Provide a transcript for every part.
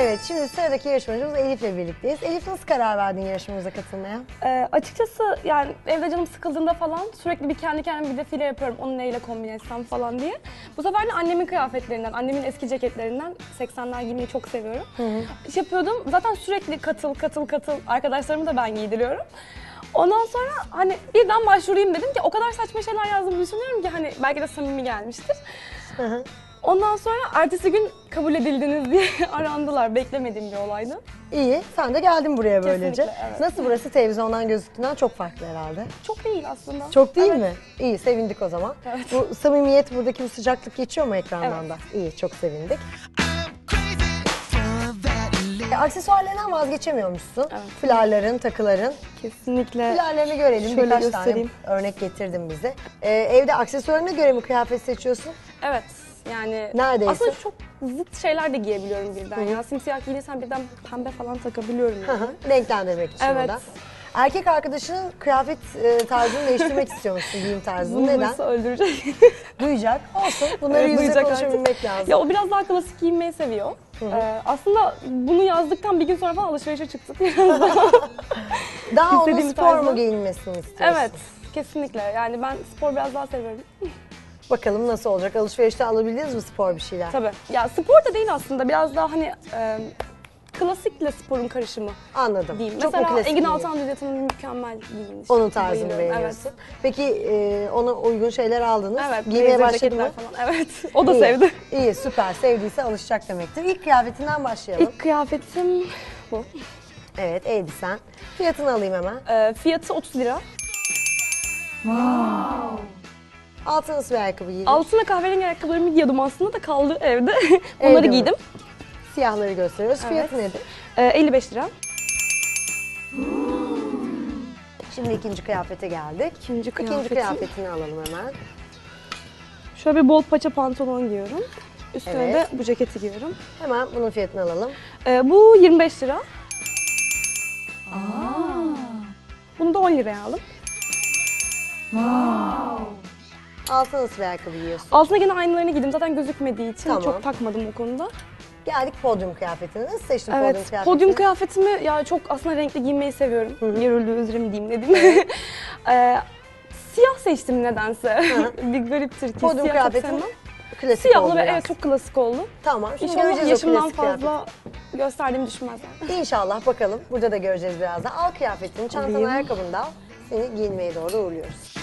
Evet şimdi sıradaki yarışmacımız Elif'le birlikteyiz. Elif nasıl karar verdin yarışmamıza katılmaya? Ee, açıkçası yani evde canım sıkıldığında falan sürekli bir kendi kendime bir defile yapıyorum. Onu neyle kombine etsem falan diye. Bu sefer de annemin kıyafetlerinden, annemin eski ceketlerinden 80'ler giymeyi çok seviyorum. İş yapıyordum. Zaten sürekli katıl katıl katıl. Arkadaşlarımı da ben giydiriyorum. Ondan sonra hani birden başvurayım dedim ki o kadar saçma şeyler yazdım düşünüyorum ki hani belki de samimi gelmiştir. Ondan sonra ertesi gün kabul edildiniz diye arandılar. Beklemediğim bir olaydı. İyi, sen de geldin buraya böylece. Evet. Nasıl burası televizyondan gözüktüğünden çok farklı herhalde. Çok değil aslında. Çok değil Evet. mi? İyi, sevindik o zaman. Evet. Bu samimiyet, buradaki bu sıcaklık geçiyor mu ekrandan Evet. da? İyi, çok sevindik. E, aksesuarlarından vazgeçemiyormuşsun. Evet. Fularların, takıların. Kesinlikle. Fularlarını görelim. Şöyle Birkaç göstereyim. tane örnek getirdim bize. E, evde aksesuarına göre mi kıyafet seçiyorsun? Evet. Yani Neredeyse. aslında çok zıt şeyler de giyebiliyorum birden. Ya simsiyah giydiysem birden pembe falan takabiliyorum Hı yani. hı, Renklendirmek için Evet. o da. Erkek arkadaşının kıyafet e, tarzını değiştirmek istiyormuşsun giyim tarzını. Bunu Neden? duysa öldürecek. Duyacak. Olsun. Bunları Evet, duyacak konuşabilmek lazım. ya o biraz daha klasik giyinmeyi seviyor. Ee, aslında bunu yazdıktan bir gün sonra falan alışverişe çıktık. Daha onun istediğim spor tarzda. mu giyinmesini istiyorsun? evet. Kesinlikle. Yani ben spor biraz daha seviyorum. Bakalım nasıl olacak? Alışverişte alabildiniz mi spor bir şeyler? Tabii. Ya spor da değil aslında. Biraz daha hani e, klasikle sporun karışımı Anladım. diyeyim. Çok Mesela klasik Engin? Altan Düzyatan'ın mükemmel giyinişi. Onun tarzını Bayılıyorum. beğeniyorsun. Evet. Peki e, ona uygun şeyler aldınız. Evet, Giymeye blazer başladı mı? ceketler falan. Evet, o da İyi, sevdi. İyi, süper. Sevdiyse alışacak demektir. İlk kıyafetinden başlayalım. İlk kıyafetim bu. Evet, elbisen. Fiyatını alayım hemen. Ee, fiyatı 30 lira. Altı nasıl bir ayakkabı giydin? Altına kahverengi ayakkabılarımı giyiyordum aslında da kaldı evde. Evde Onları mi? giydim. Siyahları gösteriyoruz. Fiyatı nedir? Ee, 55 lira. Şimdi ikinci kıyafete geldik. İkinci İkinci kıyafetim. kıyafetini alalım hemen. Şöyle bir bol paça pantolon giyiyorum. Üstüne Evet. de bu ceketi giyiyorum. Hemen bunun fiyatını alalım. Ee, bu 25 lira. Bunu da 10 liraya aldım. Altına nasıl bir ayakkabı giyiyorsun? Altına gene aynılarını giydim. Zaten gözükmediği için Tamam. çok takmadım o konuda. Geldik podyum kıyafetine. Nasıl seçtin podyum Evet, kıyafetini? podyum kıyafetimi ya çok aslında renkli giyinmeyi seviyorum. Görüldüğü üzere mi diyeyim dedim. Ee, siyah seçtim nedense. bir gariptir ki Podyum siyah çok kıyafetin sevmem. klasik Siyahlı oldu ve biraz. evet çok klasik oldu. Tamam, şimdi İnşallah göreceğiz o yaşımdan klasik fazla gösterdiğimi düşünmezler. kıyafeti. İnşallah bakalım. Burada da göreceğiz birazdan. Al kıyafetini, çantanı, Alayım. ayakkabını da al. Seni giyinmeye doğru uğurluyoruz.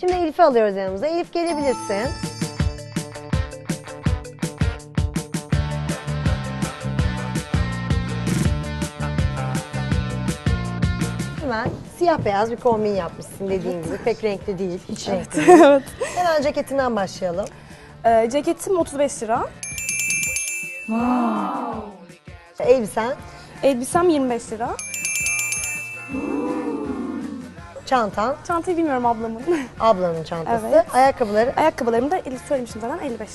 Şimdi Elif'i alıyoruz yanımıza. Elif gelebilirsin. Hemen siyah beyaz bir kombin yapmışsın dediğin gibi. Pek renkli değil, hiç renkli değil. evet. Hemen ceketinden başlayalım. Ee, ceketim 35 lira. Elbisen, Elbisem 25 lira. çantan, Çantayı bilmiyorum ablamın. ablanın çantası, Evet. ayakkabıları. Ayakkabılarımı da el- söylemiştim zaten 55.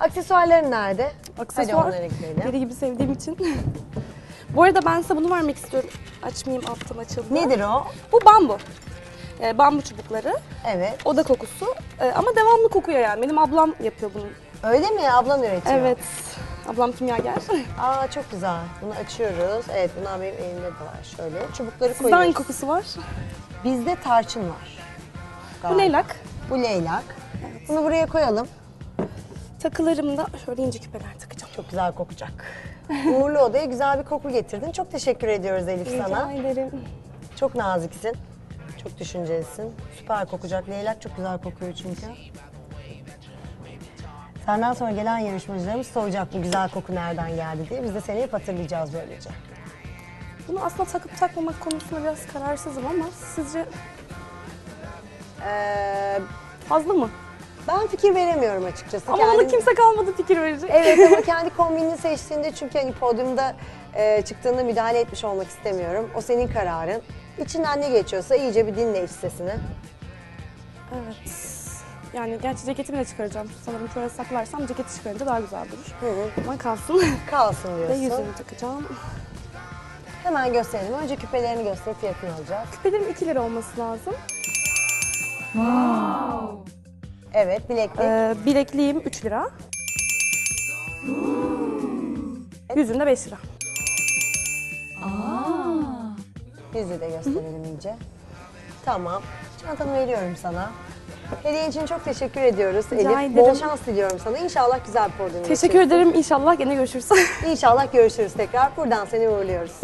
Aksesuarların nerede? Hadi Aksesuar onları ekleyelim. deli gibi sevdiğim için. Bu arada ben size bunu vermek istiyorum. Açmayayım altım açıldı. Nedir o? Bu bambu. Ee, bambu çubukları. Evet. Oda kokusu. Ee, ama devamlı kokuyor yani. Benim ablam yapıyor bunu. Öyle mi? Ablan üretiyor. Evet. Ablam kimyager. Aa çok güzel. Bunu açıyoruz. Evet bunlar benim elimde de var. Şöyle çubukları koyuyoruz. hangi kokusu var? Bizde tarçın var. Bu Galiba. leylak. Bu leylak. Bunu buraya koyalım. Takılarımda şöyle ince küpeler takacağım. Çok güzel kokacak. Uğurlu odaya güzel bir koku getirdin. Çok teşekkür ediyoruz Elif sana. Rica ederim. Çok naziksin. Çok düşüncelisin. Süper kokacak. Leylak çok güzel kokuyor çünkü. Senden sonra gelen yarışmacılarımız soracak bu güzel koku nereden geldi diye. Biz de seni hep hatırlayacağız böylece. Bunu aslında takıp takmamak konusunda biraz kararsızım ama sizce Ee, fazla mı? Ben fikir veremiyorum açıkçası. Ama Kendim- kimse kalmadı fikir verecek. Evet ama kendi kombinini seçtiğinde çünkü hani podyumda e, çıktığında müdahale etmiş olmak istemiyorum. O senin kararın. İçinden ne geçiyorsa iyice bir dinle iç sesini. Evet. Yani gerçi ceketimi de çıkaracağım. Sanırım şöyle saklarsam ceketi çıkarınca daha güzel durur. Ama kalsın. Kalsın Ve diyorsun. yüzüğümü takacağım. Hemen gösterelim. Önce küpelerini gösterip fiyatını alacağız. Küpelerim 2 lira olması lazım. Evet bileklik. Ee, bilekliğim 3 lira. Yüzüğüm de 5 lira. Yüzü de gösterelim iyice. Tamam. Çantamı veriyorum sana. Hediye için çok teşekkür ediyoruz Elif. ederim. Bol şans diliyorum sana. İnşallah güzel bir podyum Teşekkür ederim. İnşallah gene görüşürüz. İnşallah görüşürüz tekrar. Buradan seni uğurluyoruz.